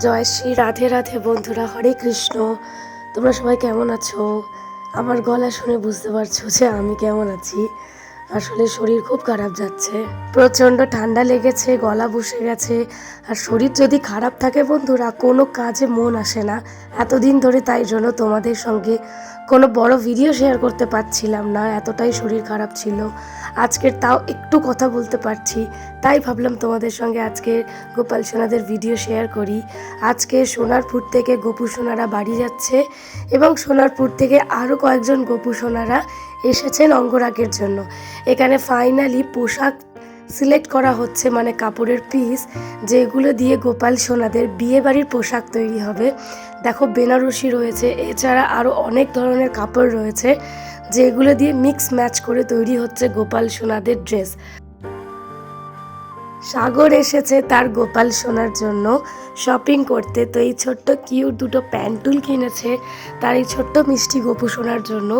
জয় শ্রী রাধে রাধে বন্ধুরা, হরে কৃষ্ণ। তোমরা সবাই কেমন আছো? আমার গলা শুনে বুঝতে পারছ যে আমি কেমন আছি। আসলে শরীর খুব খারাপ যাচ্ছে। প্রচণ্ড ঠান্ডা লেগেছে, গলা বসে গেছে। আর শরীর যদি খারাপ থাকে বন্ধুরা, কোনো কাজে মন আসে না। এতদিন ধরে তাই জন্য তোমাদের সঙ্গে কোনো বড় ভিডিও শেয়ার করতে পারছিলাম না, এতটাই শরীর খারাপ ছিল। আজকের তাও একটু কথা বলতে পারছি, তাই ভাবলাম তোমাদের সঙ্গে আজকে গোপাল সোনাদের ভিডিও শেয়ার করি। আজকে সোনারপুর থেকে গোপু সোনারা বাড়ি যাচ্ছে এবং সোনারপুর থেকে আরও কয়েকজন গোপু সোনারা এসেছেন অঙ্গরাগের জন্য। এখানে ফাইনালি পোশাক সিলেক্ট করা হচ্ছে মানে কাপড়ের পিস যেগুলো দিয়ে গোপাল সোনাদের বিয়ে বাড়ির পোশাক তৈরি হবে। দেখো, বেনারসি রয়েছে, এছাড়া আরও অনেক ধরনের কাপড় রয়েছে, যেগুলো দিয়ে মিক্স ম্যাচ করে তৈরি হচ্ছে গোপাল সোনাদের ড্রেস সাগর এসেছে তার গোপাল সোনার জন্য শপিং করতে। তো এই ছোট্ট কিউট দুটো প্যান্টুল কিনেছে, তার এই ছোট্ট মিষ্টি গোপু সোনার জন্য।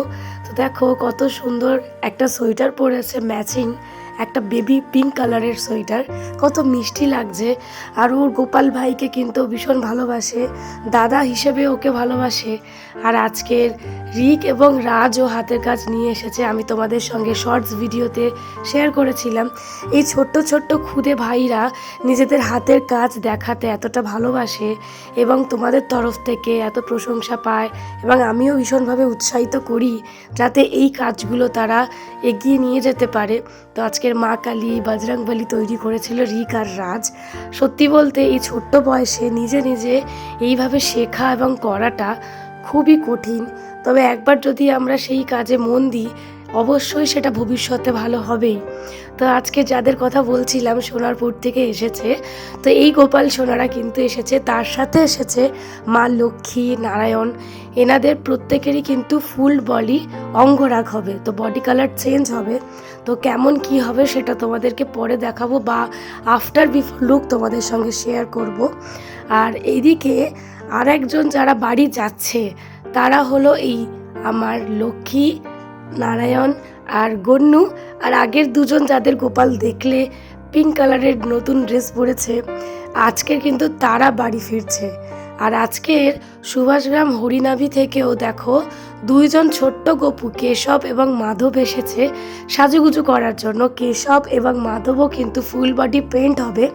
দেখো কত সুন্দর একটা সোয়েটার পরেছে ম্যাচিং একটা বেবি পিঙ্ক কালারের সোয়েটার। কত মিষ্টি লাগছে। আর ওর গোপাল ভাইকে কিন্তু ভীষণ ভালোবাসে। দাদা হিসেবে ওকে ভালোবাসে। আর আজকের রিক এবং রাজ ও হাতের কাজ নিয়ে এসেছে। আমি তোমাদের সঙ্গে শর্টস ভিডিওতে শেয়ার করেছিলাম। এই ছোট্ট ছোট্ট খুদে ভাইরা নিজেদের হাতের কাজ দেখাতে এতটা ভালোবাসে এবং তোমাদের তরফ থেকে এত প্রশংসা পায় এবং আমিও ভীষণভাবে উৎসাহিত করি যাতে এই কাজগুলো তারা এগিয়ে নিয়ে যেতে পারে। তো আজকের মা কালী বজরংবলী তৈরি করেছিল রিক আর রাজ। সত্যি বলতে এই ছোট্ট বয়সে নিজে নিজে এইভাবে শেখা এবং করাটা খুবই কঠিন। তবে একবার যদি আমরা সেই কাজে মন দিই, অবশ্যই সেটা ভবিষ্যতে ভালো হবেই। তো আজকে যাদের কথা বলছিলাম সোনারপুর থেকে এসেছে, তো এই গোপাল সোনারা কিন্তু এসেছে, তার সাথে এসেছে মা লক্ষ্মী, নারায়ণ, এনাদের প্রত্যেকেরই কিন্তু ফুল বডি অঙ্গরাগ হবে, তো বডি কালার চেঞ্জ হবে। তো কেমন কি হবে সেটা তোমাদেরকে পরে দেখাবো বা আফটার বিফোর লুক তোমাদের সঙ্গে শেয়ার করব। আর এইদিকে আর একজন যারা বাড়ি যাচ্ছে তারা হলো এই আমার লক্ষ্মী, নারায়ণ আর গন্নু। আর আগের দুজন যাদের গোপাল দেখলে পিঙ্ক কালারের নতুন ড্রেস পরেছে, আজকের কিন্তু তারা বাড়ি ফিরছে। আর আজকের সুভাষগ্রাম হরিনাভি থেকেও দেখো, দুইজন ছোট্ট গপু কেশব এবং মাধব এসেছে সাজুগুজু করার জন্য। কেশব এবং মাধবও কিন্তু ফুল বডি পেন্ট হবে।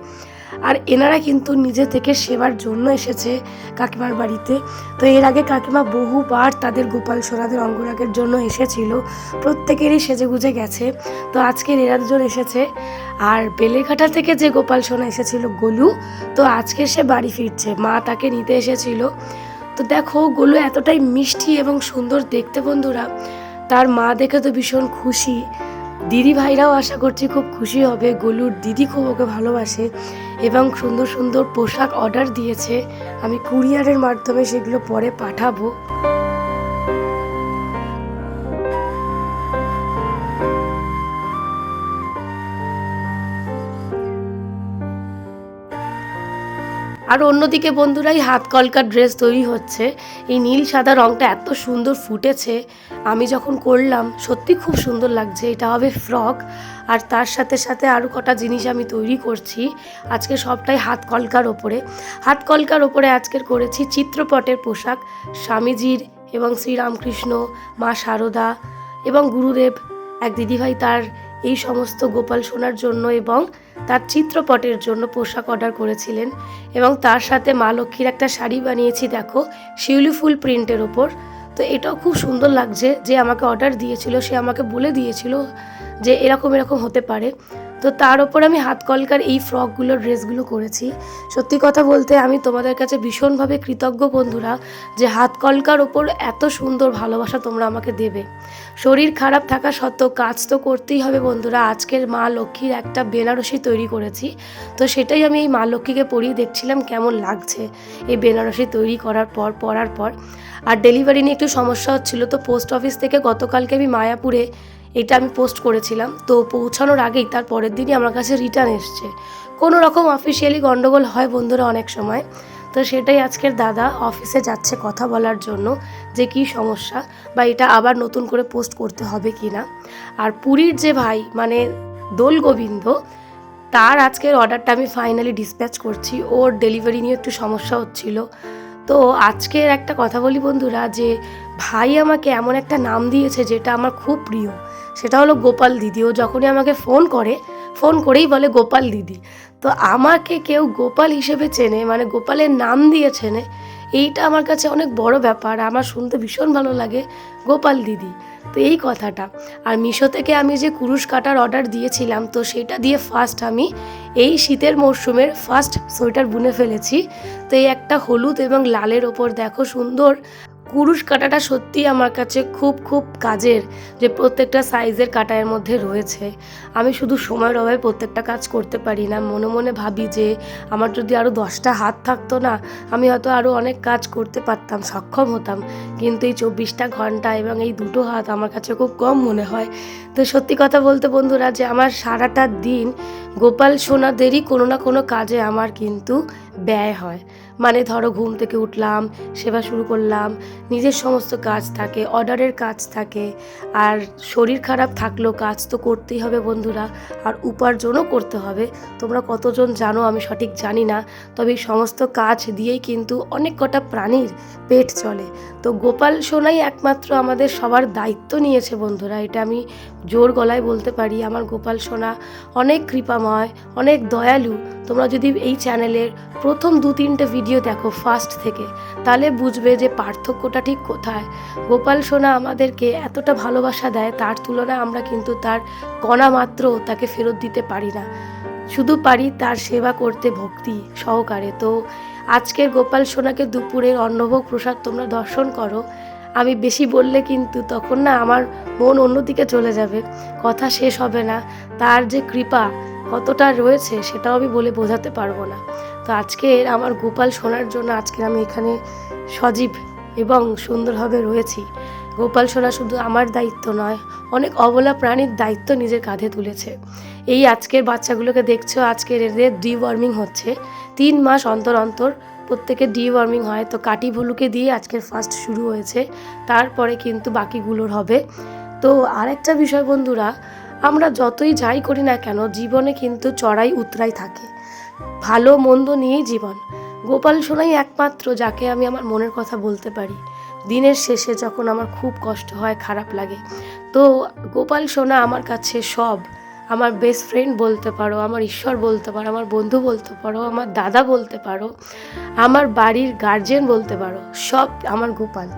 আর এনারা কিন্তু নিজে থেকে সেবার জন্য এসেছে কাকিমার বাড়িতে। তো এর আগে কাকিমা বহুবার তাদের গোপাল সোনাদের অঙ্গরাগের জন্য এসেছিল। প্রত্যেকেরই সেজে গুজে গেছে। তো আজকের এরা দুজন এসেছে। আর বেলেঘাটা থেকে যে গোপাল সোনা এসেছিল গোলু, তো আজকে সে বাড়ি ফিরছে। মা তাকে নিতে এসেছিল। তো দেখো, গোলু এতটাই মিষ্টি এবং সুন্দর দেখতে বন্ধুরা। তার মা দেখে তো ভীষণ খুশি। দিদি ভাইরাও আশা করছি খুব খুশি হবে। গোলুর দিদি খুব ওকে ভালোবাসে। এবং সুন্দর সুন্দর পোশাক অর্ডার দিয়েছে। আমি কুরিয়ারের মাধ্যমে সেগুলো পরে পাঠাবো। আর অন্যদিকে বন্ধুরাই হাত কলকার ড্রেস তৈরি হচ্ছে। এই নীল সাদা রংটা এত সুন্দর ফুটেছে। আমি যখন করলাম, সত্যি খুব সুন্দর লাগছে। এটা হবে ফ্রক। আর তার সাথে সাথে আরও কটা জিনিস আমি তৈরি করছি। আজকে সবটাই হাত কলকার ওপরে। হাত কলকার ওপরে আজকের করেছি চিত্রপটের পোশাক। স্বামীজির এবং শ্রীরামকৃষ্ণ, মা শারদা এবং গুরুদেব। এক দিদিভাই তার এই সমস্ত গোপাল সোনার জন্য এবং তার চিত্রপটের জন্য পোশাক অর্ডার করেছিলেন এবং তার সাথে মা লক্ষ্মীর একটা শাড়ি বানিয়েছি, দেখো, শিউলি ফুল প্রিন্টের ওপর। তো এটাও খুব সুন্দর লাগছে যে আমাকে অর্ডার দিয়েছিল, সে আমাকে বলে দিয়েছিল যে এরকম এরকম হতে পারে। তো তার ওপর আমি হাত কলকার এই ফ্রকগুলো ড্রেসগুলো করেছি। সত্যি কথা বলতে আমি তোমাদের কাছে ভীষণভাবে কৃতজ্ঞ বন্ধুরা যে হাত কলকার ওপর এত সুন্দর ভালোবাসা তোমরা আমাকে দেবে। শরীর খারাপ থাকা সত্ত্বেও কাজ তো করতেই হবে বন্ধুরা। আজকের মা লক্ষ্মীর একটা বেনারসি তৈরি করেছি। তো সেটাই আমি এই মা লক্ষ্মীকে পরিয়ে দেখছিলাম কেমন লাগছে এই বেনারসি তৈরি করার পর, পরার পর। আর ডেলিভারি নিয়ে একটু সমস্যা হচ্ছিল, তো পোস্ট অফিস থেকে গতকালকে আমি মায়াপুরে এটা আমি পোস্ট করেছিলাম। তো পৌঁছানোর আগেই তার পরের দিনই আমার কাছে রিটার্ন এসছে। কোনো রকম অফিসিয়ালি গন্ডগোল হয় বন্ধুরা অনেক সময়। তো সেটাই আজকের দাদা অফিসে যাচ্ছে কথা বলার জন্য যে কি সমস্যা বা এটা আবার নতুন করে পোস্ট করতে হবে কি না। আর পুরীর যে ভাই মানে দোল গোবিন্দ, তার আজকের অর্ডারটা আমি ফাইনালি ডিসপ্যাচ করছি। ওর ডেলিভারি নিয়ে একটু সমস্যা হচ্ছিল। তো আজকের একটা কথা বলি বন্ধুরা যে ভাই আমাকে এমন একটা নাম দিয়েছে যেটা আমার খুব প্রিয়। সেটা হলো গোপাল দিদি। ও যখনই আমাকে ফোন করে ফোন করেই বলে গোপাল দিদি। তো আমাকে কেউ গোপাল হিসেবে চেনে মানে গোপালের নাম দিয়ে চেনে, এইটা আমার কাছে অনেক বড় ব্যাপার। আমার শুনতে ভীষণ ভালো লাগে গোপাল দিদি। তো এই কথাটা। আর মিশো থেকে আমি যে কুরুশ কাটার অর্ডার দিয়েছিলাম, তো সেটা দিয়ে ফার্স্ট আমি এই শীতের মরশুমের ফার্স্ট সোয়েটার বুনে ফেলেছি। তো এই একটা হলুদ এবং লালের ওপর দেখো সুন্দর কুরুশ কাটাটা সত্যি আমার কাছে খুব খুব কাজের যে প্রত্যেকটা সাইজের কাটায়ের মধ্যে রয়েছে। আমি শুধু সময়ের অভাবে প্রত্যেকটা কাজ করতে পারি না। মনে মনে ভাবি যে আমার যদি আরও দশটা হাত থাকতো না, আমি হয়তো আরও অনেক কাজ করতে পারতাম, সক্ষম হতাম। কিন্তু এই চব্বিশটা ঘণ্টা এবং এই দুটো হাত আমার কাছে খুব কম মনে হয়। তো সত্যি কথা বলতে বন্ধুরা, যে আমার সারাটা দিন গোপাল সোনাদেরই কোনো না কোনো কাজে আমার কিন্তু ব্যয় হয়। মানে ধরো ঘুম থেকে উঠলাম, সেবা শুরু করলাম, নিজের সমস্ত কাজ থাকে অর্ডারের কাজ থাকে, আর শরীর খারাপ থাকলেও কাজ তো করতেই হবে বন্ধুরা, আর উপার্জনও করতে হবে। তোমরা কতজন জানো আমি সঠিক জানি না, তবে এই সমস্ত কাজ দিয়েই কিন্তু অনেক কটা প্রাণীর পেট চলে। তো গোপাল সোনাই একমাত্র আমাদের সবার দায়িত্ব নিয়েছে বন্ধুরা, এটা আমি জোর গলায় বলতে পারি। আমার গোপাল সোনা অনেক কৃপাময় অনেক দয়ালু। তোমরা যদি এই চ্যানেলের প্রথম দু তিনটে ভিডিও দেখো ফার্স্ট থেকে, তাহলে বুঝবে যে পার্থক্যটা ঠিক কোথায়। গোপাল সোনা আমাদেরকে এতটা ভালোবাসা দেয়, তার তুলনায় আমরা কিন্তু তার কণা মাত্র তাকে ফেরত দিতে পারি না। শুধু পারি তার সেবা করতে ভক্তি সহকারে। তো আজকের গোপাল সোনাকে দুপুরের অন্নভোগ প্রসাদ তোমরা দর্শন করো। আমি বেশি বললে কিন্তু তখন না আমার মন অন্যদিকে চলে যাবে। কথা শেষ হবে না। তার যে কৃপা কতটা রয়েছে সেটাও আমি বলে বোঝাতে পারব না। তো আজকের আমার গোপাল শোনার জন্য আজকে আমি এখানে সজীব এবং সুন্দরভাবে রয়েছি। গোপাল সোনা শুধু আমার দায়িত্ব নয়, অনেক অবলা প্রাণীর দায়িত্ব নিজের কাঁধে তুলেছে। এই আজকের বাচ্চাগুলোকে দেখছ, আজকের এদের ডিওয়ার্মিং হচ্ছে। তিন মাস অন্তর অন্তর প্রত্যেকের ডিওয়ার্মিং হয়। তো কাটি ভুলুকে দিয়ে আজকের ফার্স্ট শুরু হয়েছে। তারপরে কিন্তু বাকিগুলোর হবে। তো আরেকটা বিষয় বন্ধুরা, আমরা যতই যাই করি না কেন, জীবনে কিন্তু চড়াই উতরাই থাকে। ভালো, মন্দ নিয়েই জীবন। গোপাল সোনাই একমাত্র যাকে আমি আমার মনের কথা বলতে পারি। দিনের শেষে যখন আমার খুব কষ্ট হয়, খারাপ লাগে, তো গোপাল সোনা আমার কাছে সব। আমার বেস্ট ফ্রেন্ড বলতে পারো, আমার ঈশ্বর বলতে পারো, আমার বন্ধু বলতে পারো, আমার দাদা বলতে পারো, আমার বাড়ির গার্জেন বলতে পারো, সব আমার গোপাল।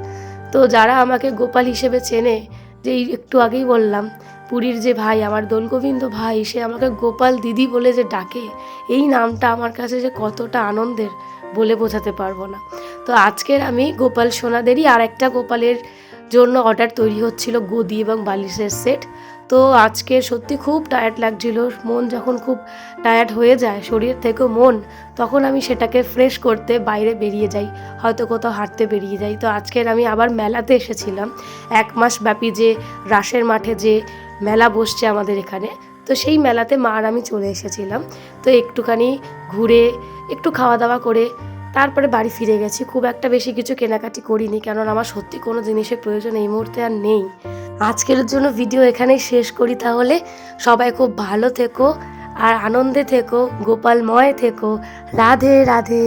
তো যারা আমাকে গোপাল হিসেবে চেনে যে এই একটু আগেই বললাম, পুরীর যে ভাই, আমার দোলগোবিন্দ ভাই, সে আমাকে গোপাল দিদি বলে যে ডাকে, এই নামটা আমার কাছে যে কতটা আনন্দের বলে বোঝাতে পারব না। তো আজকের আমি গোপাল সোনাদেরই আর একটা গোপালের জন্য অর্ডার তৈরি হচ্ছিল গদি এবং বালিশের সেট তো আজকে সত্যি খুব টায়ার্ড লাগছিল। মন যখন খুব টায়ার্ড হয়ে যায়, শরীর থেকেও মন, তখন আমি সেটাকে ফ্রেশ করতে বাইরে বেরিয়ে যাই, হয়তো কোথাও হাঁটতে বেরিয়ে যাই। তো আজকের আমি আবার মেলাতে এসেছিলাম, এক মাস ব্যাপী যে রাসের মাঠে যে মেলা বসছে আমাদের এখানে, তো সেই মেলাতে মা আর আমি চলে এসেছিলাম। তো একটুখানি ঘুরে, একটু খাওয়া দাওয়া করে তারপরে বাড়ি ফিরে গেছি। খুব একটা বেশি কিছু কেনাকাটি করিনি, কেননা আমার সত্যি কোনো জিনিসের প্রয়োজন এই মুহূর্তে আর নেই। আজকের জন্য ভিডিও এখানেই শেষ করি তাহলে। সবাই খুব ভালো থেকো আর আনন্দে থেকো, গোপালময় থেকো। রাধে রাধে।